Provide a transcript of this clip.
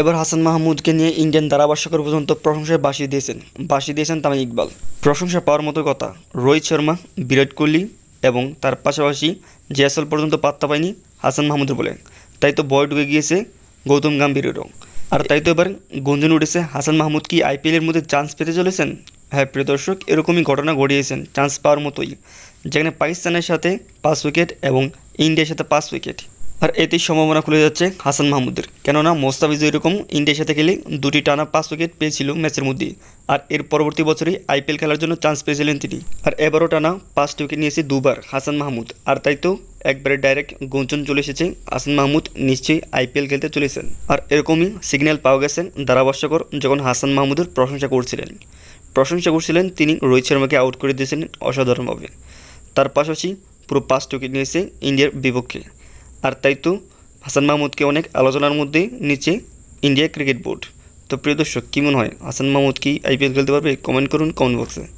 এবার হাসান মাহমুদকে নিয়ে ইন্ডিয়ান ধারাভাষ্যকর পর্যন্ত প্রশংসায় বাসি দিয়েছেন বাসি দিয়েছেন তামিম ইকবাল। প্রশংসা পাওয়ার মতো কথা রোহিত শর্মা, বিরাট কোহলি এবং তার পাশাপাশি জেএসএল পর্যন্ত পাত্তা পায়নি হাসান মাহমুদের বলে। তাই তো বয় ঢুকে গিয়েছে গৌতম গম্ভীরেরও। আর তাই তো এবার গুঞ্জন উঠেছে হাসান মাহমুদ কি আইপিএলের মধ্যে চান্স পেতে চলেছেন? হ্যাঁ প্রিয় দর্শক, এরকমই ঘটনা ঘটিয়েছেন চান্স পাওয়ার মতোই। যেখানে পাকিস্তানের সাথে পাঁচ উইকেট এবং ইন্ডিয়ার সাথে পাঁচ উইকেট আর এতেই সম্ভাবনা খুলে যাচ্ছে হাসান মাহমুদের। কেননা মোস্তাফিজও এরকম ইন্ডিয়ার সাথে খেলে দুটি টানা পাঁচ উইকেট পেয়েছিল ম্যাচের মধ্যে। আর এর পরবর্তী বছরই আইপিএল খেলার জন্য চান্স পেয়েছিলেন তিনি। আর এবারও টানা পাঁচটি উইকেট নিয়েছে দুবার হাসান মাহমুদ। আর তাই তো একবারে ডাইরেক্ট গুঞ্জন চলে এসেছে হাসান মাহমুদ নিশ্চয়ই আইপিএল খেলতে চলেছেন। আর এরকমই সিগন্যাল পাওয়া গেছে ধারাভাষ্যকর যখন হাসান মাহমুদের প্রশংসা করছিলেন। প্রশংসা করছিলেন তিনি রোহিত শর্মাকে আউট করে দিয়েছেন অসাধারণভাবে। তার পাশাপাশি পুরো পাঁচ উইকেট নিয়েছে ইন্ডিয়ার বিপক্ষে। আর তাই তো হাসান মাহমুদকে অনেক আলোচনার মধ্যে নিচে ইন্ডিয়া ক্রিকেট বোর্ড। তো প্রিয় দর্শক, কী মনে হয়? হাসান মাহমুদ কি আইপিএল খেলতে পারবে? কমেন্ট করুন কমেন্ট বক্সে।